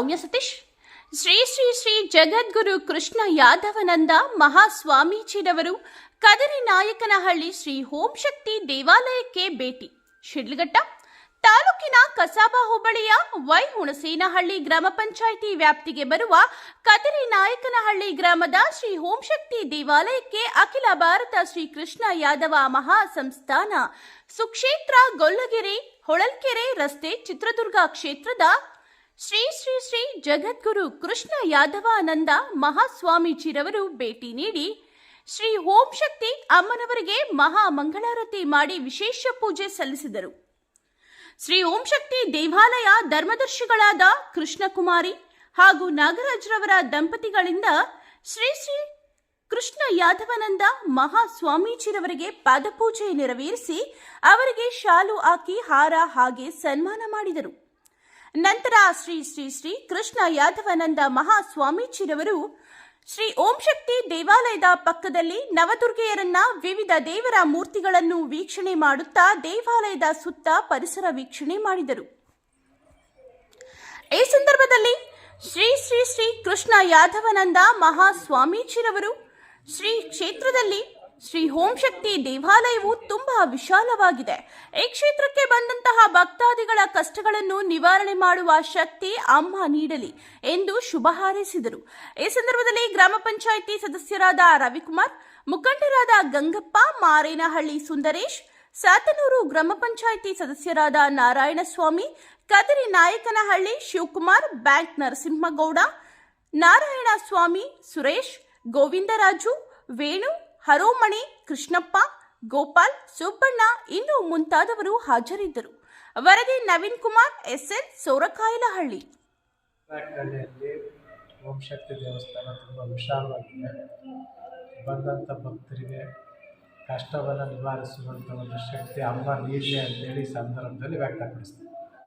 ಸೌಮ್ಯ ಸತೀಶ್. ಶ್ರೀ ಶ್ರೀ ಶ್ರೀ ಜಗದ್ಗುರು ಕೃಷ್ಣ ಯಾದವನಂದ ಮಹಾಸ್ವಾಮೀಜಿರವರು ಕದರಿ ನಾಯಕನಹಳ್ಳಿ ಶ್ರೀ ಹೋಂ ಶಕ್ತಿ ದೇವಾಲಯಕ್ಕೆ ಭೇಟಿ. ಶಿಡ್ಲಘಟ್ಟ, ತಾಲೂಕಿನ ಕಸಾಬಾ ಹೋಬಳಿಯ ವೈ ಹುಣಸೇನಹಳ್ಳಿ ಗ್ರಾಮ ಪಂಚಾಯಿತಿ ವ್ಯಾಪ್ತಿಗೆ ಬರುವ ಕದರಿ ನಾಯಕನಹಳ್ಳಿ ಗ್ರಾಮದ ಶ್ರೀ ಹೋಂ ಶಕ್ತಿ ದೇವಾಲಯಕ್ಕೆ ಅಖಿಲ ಭಾರತ ಶ್ರೀ ಕೃಷ್ಣ ಯಾದವ ಮಹಾ ಸಂಸ್ಥಾನ ಸುಕ್ಷೇತ್ರ ಗೊಲ್ಲಗೆರೆ, ಹೊಳಲ್ಕೆರೆ ರಸ್ತೆ ಚಿತ್ರದುರ್ಗ ಕ್ಷೇತ್ರದ ಶ್ರೀ ಶ್ರೀ ಶ್ರೀ ಜಗದ್ಗುರು ಕೃಷ್ಣ ಯಾದವಾನಂದ ಮಹಾಸ್ವಾಮೀಜಿರವರು ಭೇಟಿ ನೀಡಿ ಶ್ರೀ ಓಂ ಶಕ್ತಿ ಅಮ್ಮನವರಿಗೆ ಮಹಾ ಮಂಗಳಾರತಿ ಮಾಡಿ ವಿಶೇಷ ಪೂಜೆ ಸಲ್ಲಿಸಿದರು. ಶ್ರೀ ಓಂ ಶಕ್ತಿ ದೇವಾಲಯ ಧರ್ಮದರ್ಶಿಗಳಾದ ಕೃಷ್ಣಕುಮಾರಿ ಹಾಗೂ ನಾಗರಾಜ್ರವರ ದಂಪತಿಗಳಿಂದ ಶ್ರೀ ಶ್ರೀ ಕೃಷ್ಣ ಯಾದವನಂದ ಮಹಾಸ್ವಾಮೀಜಿರವರಿಗೆ ಪಾದಪೂಜೆ ನೆರವೇರಿಸಿ ಅವರಿಗೆ ಶಾಲು ಹಾಕಿ ಹಾರ ಹಾಗೆ ಸನ್ಮಾನ ಮಾಡಿದರು. ನಂತರ ಶ್ರೀ ಶ್ರೀ ಶ್ರೀ ಕೃಷ್ಣ ಯಾದವನಂದ ಮಹಾಸ್ವಾಮೀಜಿರವರು ಶ್ರೀ ಓಂ ಶಕ್ತಿ ದೇವಾಲಯದ ಪಕ್ಕದಲ್ಲಿ ನವದುರ್ಗೆಯರನ್ನ ವಿವಿಧ ದೇವರ ಮೂರ್ತಿಗಳನ್ನು ವೀಕ್ಷಣೆ ಮಾಡುತ್ತಾ ದೇವಾಲಯದ ಸುತ್ತ ಪರಿಸರ ವೀಕ್ಷಣೆ ಮಾಡಿದರು. ಈ ಸಂದರ್ಭದಲ್ಲಿ ಶ್ರೀ ಶ್ರೀ ಶ್ರೀ ಕೃಷ್ಣ ಯಾದವನಂದ ಮಹಾಸ್ವಾಮೀಜಿರವರು ಶ್ರೀ ಕ್ಷೇತ್ರದಲ್ಲಿ ಶ್ರೀ ಓಂ ಶಕ್ತಿ ದೇವಾಲಯವು ತುಂಬಾ ವಿಶಾಲವಾಗಿದೆ. ಈ ಕ್ಷೇತ್ರಕ್ಕೆ ಬಂದಂತಹ ಭಕ್ತಾದಿಗಳ ಕಷ್ಟಗಳನ್ನು ನಿವಾರಣೆ ಮಾಡುವ ಶಕ್ತಿ ಅಮ್ಮ ನೀಡಲಿ ಎಂದು ಶುಭ ಹಾರೈಸಿದರು. ಈ ಸಂದರ್ಭದಲ್ಲಿ ಗ್ರಾಮ ಪಂಚಾಯಿತಿ ಸದಸ್ಯರಾದ ರವಿಕುಮಾರ್, ಮುಖಂಡರಾದ ಗಂಗಪ್ಪ, ಮಾರೇನಹಳ್ಳಿ ಸುಂದರೇಶ್, ಸಾತನೂರು ಗ್ರಾಮ ಪಂಚಾಯಿತಿ ಸದಸ್ಯರಾದ ನಾರಾಯಣಸ್ವಾಮಿ, ಕದರಿ ನಾಯಕನಹಳ್ಳಿ ಶಿವಕುಮಾರ್, ಬ್ಯಾಂಕ್ ನರಸಿಂಹಗೌಡ ನಾರಾಯಣ ಸ್ವಾಮಿ ಸುರೇಶ್, ಗೋವಿಂದರಾಜು, ವೇಣು ಹರೋಮಣಿ, ಕೃಷ್ಣಪ್ಪ, ಗೋಪಾಲ್, ಸುಬ್ಬಣ್ಣ ಇನ್ನು ಮುಂತಾದವರು ಹಾಜರಿದ್ದರು. ವರದಿ ನವೀನ್ ಕುಮಾರ್, ಎಸ್ಎನ್ ಸೋರಕಾಯಲಹಳ್ಳಿ. ಸೌರಕಾಯಿಲಹಳ್ಳಿ ಓಂ ಶಕ್ತಿ ದೇವಸ್ಥಾನ ತುಂಬ ವಿಶಾಲವಾಗಿದೆ. ಬಂದಂಥ ಭಕ್ತರಿಗೆ ಕಷ್ಟವನ್ನು ನಿವಾರಿಸುವಂಥ ಒಂದು ಶಕ್ತಿ ಅಮ್ಮ ನೀಡಲಿ ಅಂತೇಳಿ ಸಂದರ್ಭದಲ್ಲಿ ವ್ಯಕ್ತಪಡಿಸ್ತೀನಿ